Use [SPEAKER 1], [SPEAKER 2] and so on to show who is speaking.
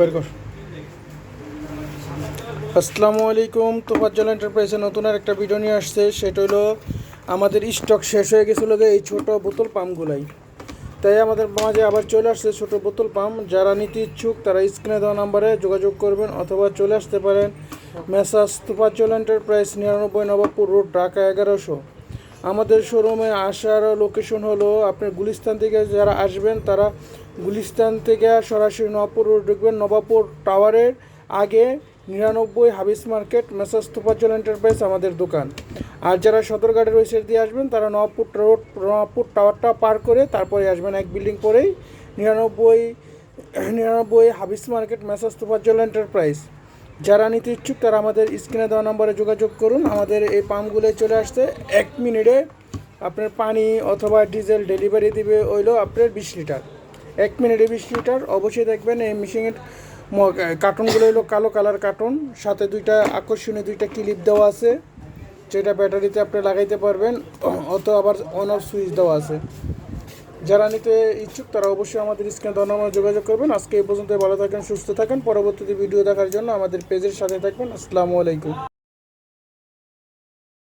[SPEAKER 1] বের কর আসসালামু আলাইকুম, তোফাজ্জল এন্টারপ্রাইজে নতুন আর একটা ভিডিও নিয়ে আসছে। সেটা হলো, আমাদের স্টক শেষ হয়ে গেছিল এই ছোট বোতল পাম্পগুলাই। তাই আমাদের মাঝে আবার চলে আসছে ছোট বোতল পাম্প। যারা নিতে ইচ্ছুক, তারা স্ক্রিনে দেওয়া নাম্বারে যোগাযোগ করবেন অথবা চলে আসতে পারেন। মেসাস তোফাজ্জল এন্টারপ্রাইজ নিরানব্বই নবাবপুর রোড ঢাকা এগারোশো। আমাদের শোরুমে আসার লোকেশন হলো আপনার গুলিস্তান থেকে যারা আসবেন, তারা গুলিস্তান থেকে সরাসরি নবাবপুর রোড ঢুকবেন। নবাবপুর টাওয়ারের আগে নিরানব্বই হাবিস মার্কেট মেসাজ তুপাচল এন্টারপ্রাইজ আমাদের দোকান। আর যারা সদরঘাটের ওই সাইড দিয়ে আসবেন, তারা নবাবপুর রোড নবাবপুর টাওয়ারটা পার করে তারপরে আসবেন এক বিল্ডিং পরেই। নিরানব্বই নিরানব্বই হাবিস মার্কেট মেসাজ তুপাচল এন্টারপ্রাইজ যারা নিতে ইচ্ছুক, তারা আমাদের স্ক্রিনে দেওয়া নম্বরে যোগাযোগ করুন। আমাদের এই পাম্পগুলো চলে আসতে এক মিনিটে আপনার পানি অথবা ডিজেল ডেলিভারি দিবে হইল আপনার বিশ লিটার। এক মিনিটে বিশ লিটার। অবশ্যই দেখবেন এই মেশিনের কার্টুনগুলো হলো কালো কালার কার্টুন। সাথে দুইটা আকর্ষণীয় দুইটা ক্লিপ দেওয়া আছে, যেটা ব্যাটারিতে আপনি লাগাইতে পারবেন অত আবার অন অফ সুইচ দেওয়া আছে। যারা নিতে ইচ্ছুক, তারা অবশ্যই আমাদের স্ক্রিনে ধন্যবাদ যোগাযোগ করবেন। আজকে এই পর্যন্ত ভালো থাকেন, সুস্থ থাকেন। পরবর্তীতে ভিডিও দেখার জন্য আমাদের পেজের সাথে থাকবেন। আসসালামু আলাইকুম।